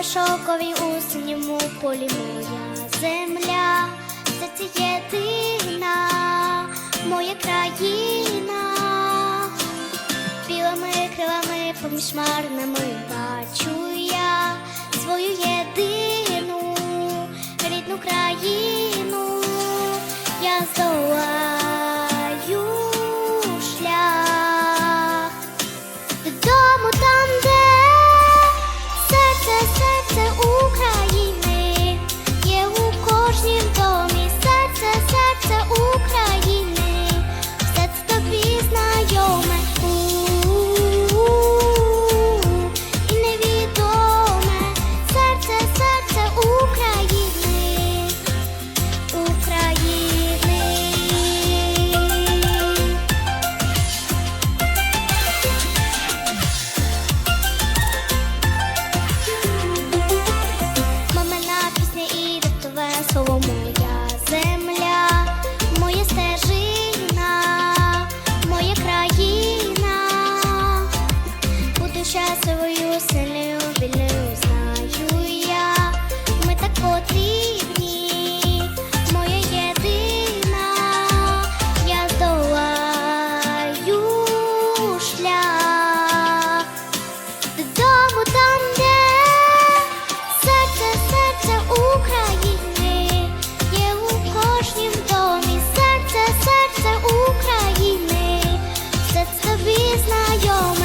трави шовкові у полі моя земля, це єдина моя країна, білими крилами поміж марними бачу я свою єдину тобі знайома.